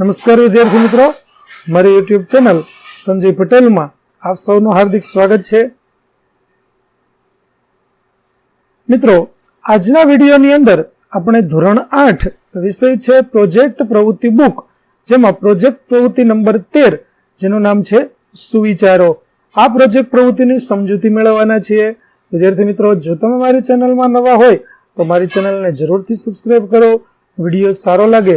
નમસ્કાર વિદ્યાર્થી મિત્રો. મારી યુટ્યુબ ચેનલ સંજય પટેલમાં આપ સૌનું હાર્દિક સ્વાગત છે. મિત્રો, આજના વિડીયોની અંદર આપણે ધોરણ આઠ વિષય છે પ્રોજેક્ટ પ્રવૃત્તિ બુક, જેમાં પ્રોજેક્ટ પ્રવૃત્તિ નંબર તેર, જેનું નામ છે સુવિચારો. આ પ્રોજેક્ટ પ્રવૃત્તિની સમજૂતી મેળવવાના છીએ. વિદ્યાર્થી મિત્રો, જો તમે મારી ચેનલમાં નવા હોય, તો મારી ચેનલને જરૂરથી સબસ્ક્રાઈબ કરો. વીડિયો સારો લાગે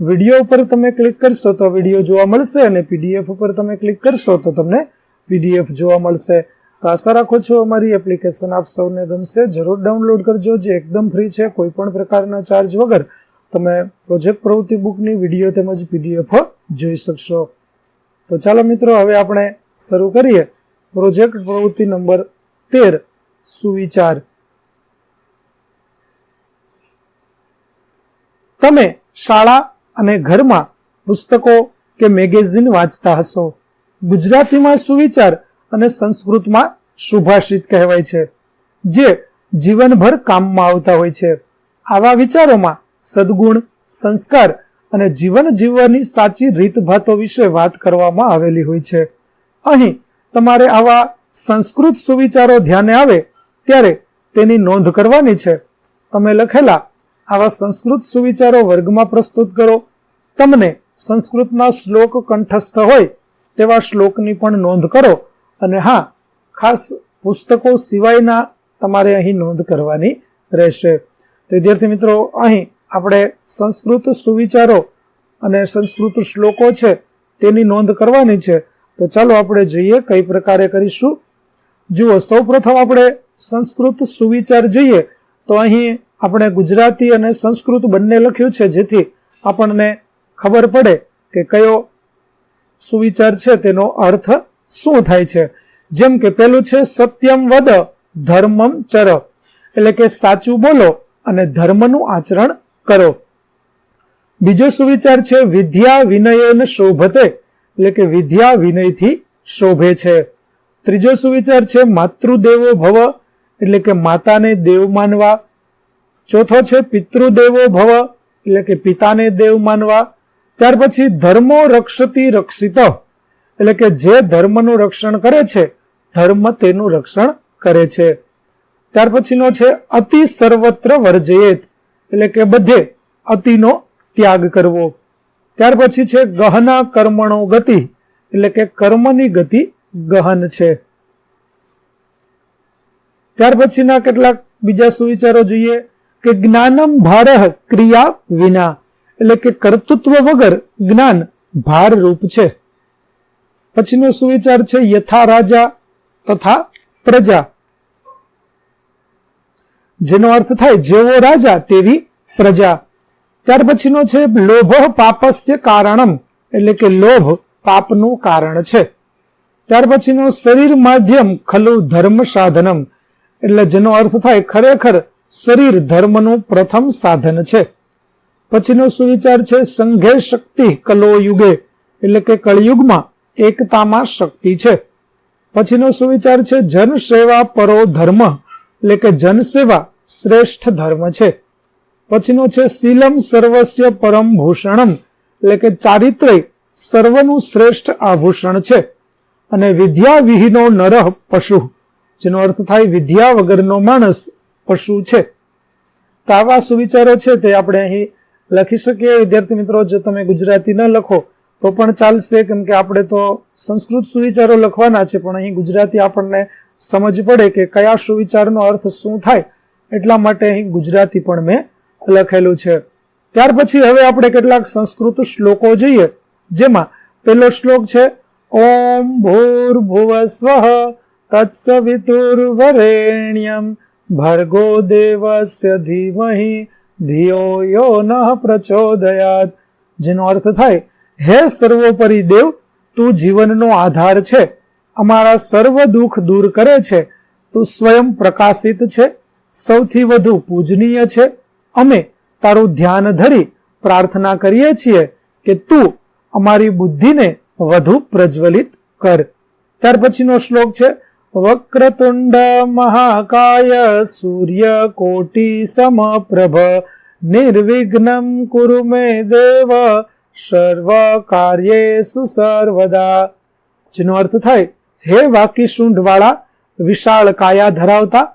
વીડિયો ઉપર તમે ક્લિક કરશો તો વીડિયો જોવા મળશે અને પીડીએફ ઉપર તમે ક્લિક કરશો તો તમને પીડીએફ જોવા મળશે. તો આશા રાખો છો અમારી એપ્લિકેશન આપ સૌને ગમશે. જરૂર ડાઉનલોડ કરજો, જે એકદમ ફ્રી છે કોઈ પણ પ્રકારના ચાર્જ વગર તમે પ્રોજેક્ટ પ્રવૃત્તિ બુકની વીડિયો તેમજ પીડીએફ જોઈ શકશો. તો ચાલો મિત્રો, હવે આપણે શરૂ કરીએ. પ્રોજેક્ટ પ્રવૃત્તિ નંબર તેર, સુવિચાર. તમે શાળા અને ઘરમાં પુસ્તકો કે મેગેઝિન વાંચતા હશો. ગુજરાતીમાં સુવિચાર અને સંસ્કૃતમાં સુભાષિત કહેવાય છે, જે જીવનભર કામમાં આવતા હોય છે. આવા વિચારોમાં સદગુણ, સંસ્કાર અને જીવન જીવવાની સાચી રીતભાતો વિશે વાત કરવામાં આવેલી હોય છે. અહીં તમારે આવા સંસ્કૃત સુવિચારો ધ્યાને આવે ત્યારે તેની નોંધ કરવાની છે. તમે લખેલા આવા સંસ્કૃત સુવિચારો વર્ગમાં પ્રસ્તુત કરો. તમને સંસ્કૃતના શ્લોક કંઠસ્થ હોય તેવા શ્લોકની પણ નોંધ કરો અને હા, ખાસ પુસ્તકો સિવાયના તમારે અહીં નોંધ કરવાની રહેશે. વિદ્યાર્થી મિત્રો, અહીં આપણે સંસ્કૃત સુવિચારો અને સંસ્કૃત શ્લોકો છે તેની નોંધ કરવાની છે. તો ચાલો આપણે જોઈએ કઈ પ્રકારે કરીશું. જુઓ, સૌપ્રથમ આપણે સંસ્કૃત સુવિચાર જોઈએ. તો અહીં આપણે ગુજરાતી અને સંસ્કૃત બંને લખ્યું છે, જેથી આપણને ખબર પડે કે કયો સુવિચાર છે, તેનો અર્થ શું થાય છે. જેમ કે પેલું છે, સત્યમ વદ ધર્મમ ચર. એટલે કે સાચું બોલો અને ધર્મનું આચરણ કરો. બીજો સુવિચાર છે, વિદ્યા વિનયન શોભતે. એટલે કે વિદ્યા વિનયથી શોભે છે. ત્રીજો સુવિચાર છે, માતૃદેવો ભવ. એટલે કે માતાને દેવ માનવા ચોથો છે પિતૃદેવો ભવ, એટલે કે પિતાને દેવ માનવા. ત્યાર પછી ધર્મો રક્ષતી રક્ષિત. એટલે કે જે ધર્મનું રક્ષણ કરે છે, ધર્મ તેનું રક્ષણ કરે છે. ત્યાર પછીનો છે અતિ સર્વત્ર વર્જયેત, એટલે કે બધે અતિનો ત્યાગ કરવો. ત્યાર પછી છે ગહના કર્મણો ગતિ, એટલે કે કર્મની ગતિ ગહન છે. ત્યાર પછીના કેટલાક બીજા સુવિચારો જોઈએ. કે જ્ઞાનમ ભારહ ક્રિયા વિના. એટલે કે કર્તૃત્વ વગર જ્ઞાન ભાર રૂપ છે. પછીનો સુવિચાર છે યથા રાજા તથા પ્રજા. જેનો અર્થ થાય જેવો રાજા તેવી પ્રજા. ત્યાર પછીનો છે લોભ પાપસ્ય કારણમ. એટલે કે લોભ પાપનું કારણ છે. ત્યાર પછીનો શરીર માધ્યમ ખલુ ધર્મ સાધનમ. એટલે જેનો અર્થ થાય ખરેખર શરીર ધર્મનું પ્રથમ સાધન છે. પછીનો સુવિચાર છે સંઘે શક્તિ કલો યુગે એટલે કે કળયુગમાં એકતામાં શક્તિ છે. પછીનો સુવિચાર છે જન પરો ધર્મ, એટલે કે જનસેવા શ્રેષ્ઠ ધર્મ છે. પછીનો છે શીલમ સર્વસ્ય પરમ ભૂષણમ, એટલે કે ચારિત્રય સર્વનું શ્રેષ્ઠ આભૂષણ છે. અને વિદ્યા વિહીનો નરહ પશુ, જેનો અર્થ થાય વિદ્યા વગરનો માણસ પશુ છે? તો આવા સુવિચારો છે તે આપણે અહીં લખી શકીએ. વિદ્યાર્થી મિત્રો, જો તમે ગુજરાતી ન લખો, તો પણ ચાલશે. કેમ કે આપણે તો સંસ્કૃત સુવિચારો લખવાના છે, પણ અહીં ગુજરાતી આપણને સમજ પડે કે કયા સુવિચારનો અર્થ શું થાય. એટલા માટે અહીં ગુજરાતી પણ મેં લખેલું છે. ત્યાર પછી હવે આપણે કેટલાક સંસ્કૃત શ્લોકો જોઈએ. જેમાં પેલો શ્લોક છે, ઓમ ભૂર્ભુવ સ્વ તત્સવિતુર્વરેણ્યમ ભર્ગો દેવસ્ય ધીમહી ધિયો યો ન પ્રચોદયાત જેનો અર્થ થાય, હે સર્વોપરી દેવ, તું જીવનનો આધાર છે. અમારા સર્વ દુઃખ દૂર કરે છે. તું સ્વયં પ્રકાશિત છે. સૌથી વધુ પૂજનીય છે. અમે તારું ધ્યાન ધરી પ્રાર્થના કરીએ છીએ કે તું અમારી બુદ્ધિને વધુ પ્રજ્વલિત કર. ત્યાર પછીનો શ્લોક છે વક્રતુંડ મહાકાય સૂર્ય કોટી સમપ્રભ નિર્વિઘ્નમ કુરુ મે દેવ સર્વ કાર્યેસુ સર્વદા જેનો અર્થ થાય, હે વાકી શુંઢવાળા વિશાળ કાયા ધરાવતા,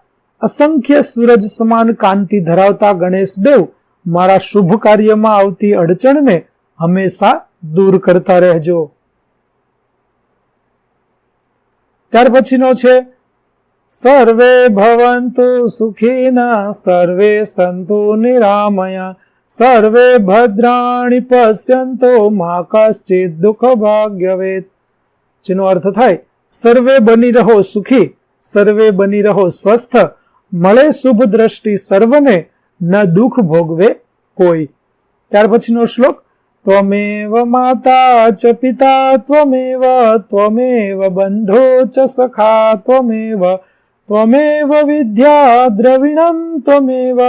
અસંખ્ય સૂરજ સમાન કાંતિ ધરાવતા ગણેશ દેવ, મારા શુભ કાર્યમાં આવતી અડચણને હંમેશા દૂર કરતા રહેજો. ત્યાર પછીનો છે, સર્વે ભવંતુ સુખીના, સર્વે સંતુ નિરામયા, સર્વે ભદ્રાણી પશ્યંતો, મા કશ્ચિત દુઃખ ભાગ્યવેત. જેનો અર્થ થાય, સર્વે બની રહો સુખી, સર્વે બની રહો સ્વસ્થ, મળે શુભ દ્રષ્ટિ સર્વને, ન દુઃખ ભોગવે કોઈ. ત્યાર પછીનો શ્લોક ત્વમેવ માતા ચ પિતા ત્વમેવ ત્વમેવ બંધો ચ સખા ત્વમેવ ત્વમેવ વિદ્યા द्रविणं ત્વમેવ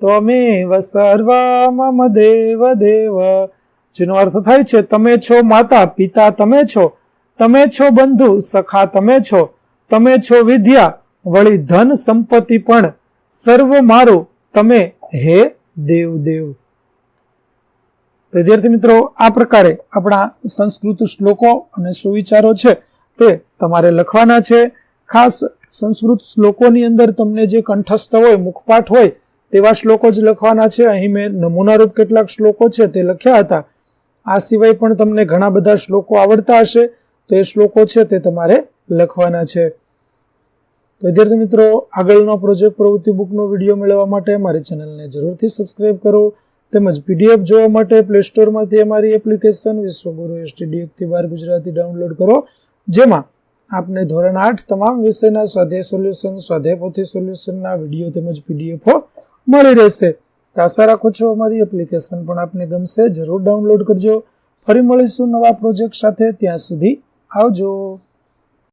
ત્વમેવ સર્વ મમ દેવ દેવ જેનો અર્થ થાય છે, તમે છો માતા, પિતા તમે છો તમે છો બંધુ, સખા તમે છો તમે છો વિદ્યા, વળી ધન સંપત્તિ પણ, સર્વ મારું, તમે હે દેવ દેવ. તો વિદ્યાર્થી મિત્રો, આ પ્રકારે આપણા સંસ્કૃત શ્લોકો અને સુવિચારો છે તે તમારે લખવાના છે. ખાસ સંસ્કૃત શ્લોકોની અંદર તમને જે કંઠસ્થ હોય, મુખપાઠ હોય, તેવા શ્લોકો જ લખવાના છે. અહીં મેં નમૂનારૂપ કેટલાક શ્લોકો છે તે લખ્યા હતા. આ સિવાય પણ તમને ઘણા બધા શ્લોકો આવડતા હશે, તો એ શ્લોકો છે તે તમારે લખવાના છે. તો વિદ્યાર્થી મિત્રો, આગળનો પ્રોજેક્ટ પ્રવૃત્તિ બુકનો વીડિયો મેળવવા માટે મારી ચેનલને જરૂરથી સબસ્ક્રાઈબ કરો. તેમજ પીડીએફ જોવા માટે પ્લે સ્ટોરમાંથી અમારી એપ્લિકેશન વિશ્વગુરુ એસટીડી એકથી બાર ગુજરાતી ડાઉનલોડ કરો. જેમાં આપને ધોરણ આઠ તમામ વિષયના સ્વાધ્યાય સોલ્યુશન સ્વાધ્યાય પોથી સોલ્યુશનના વીડિયો તેમજ પીડીએફો મળી રહેશે. તો આશા રાખો છો અમારી એપ્લિકેશન પણ આપને ગમશે. જરૂર ડાઉનલોડ કરજો. ફરી મળીશું નવા પ્રોજેક્ટ સાથે. ત્યાં સુધી આવજો.